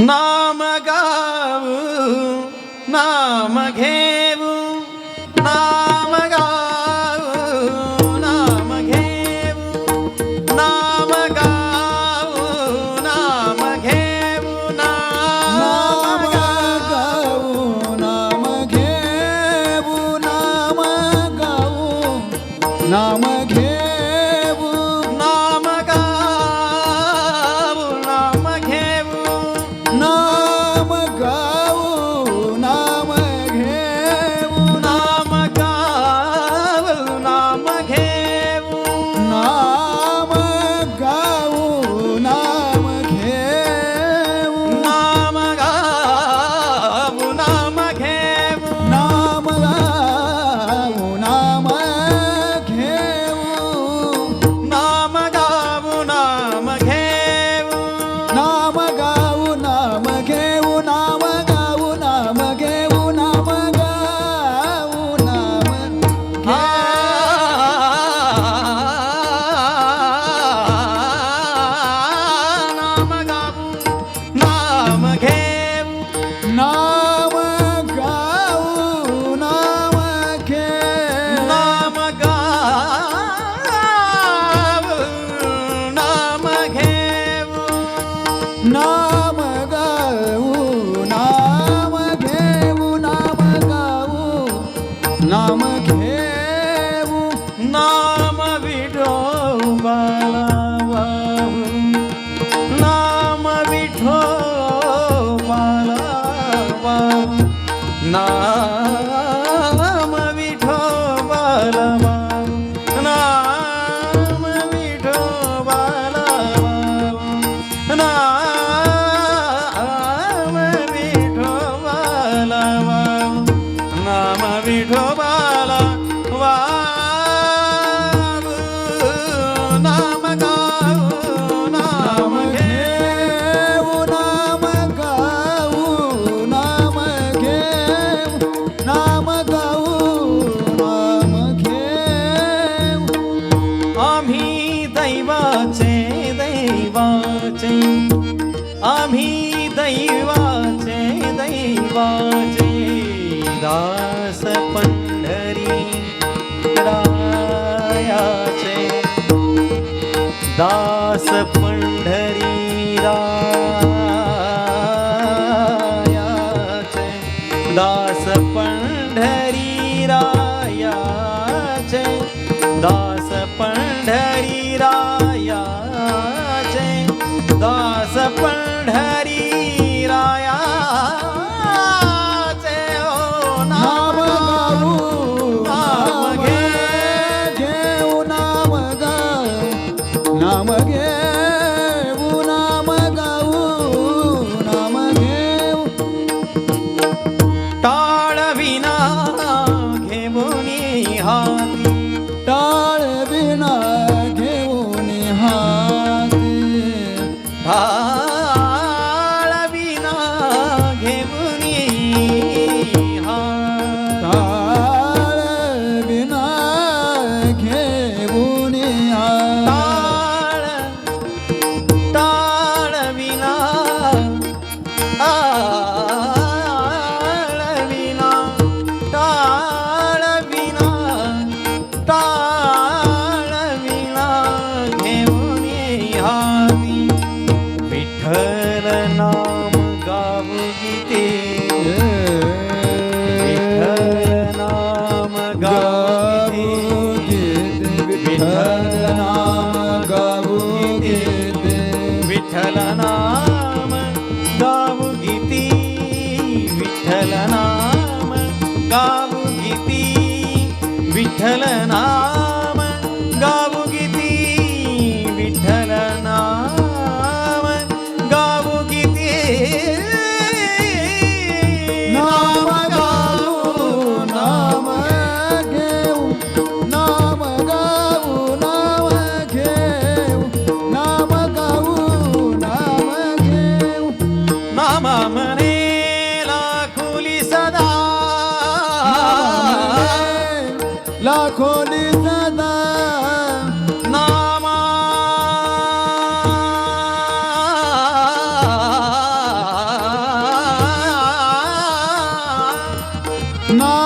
नाम गाव नाम घे दैवाचे आम्ही दैवाचे दैवाचे दास पंढरी रायाचे. दास पंढरी रायाचे. दास पंढरी रायाचे. दास पंढरी राया दास पंढरी राया हो नाम गाऊ नाम घे घेऊ नाम गा नाम घेऊ नाम गाऊ नाम घेऊ. टाळविना घेऊनी हाती गावू गीत विठ्ठल नाम गावू गीत विठ्ठल नाम गावू गीती विठ्ठल गीती विठ्ठल नाम सदा लाखों सदा नामा ना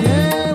again.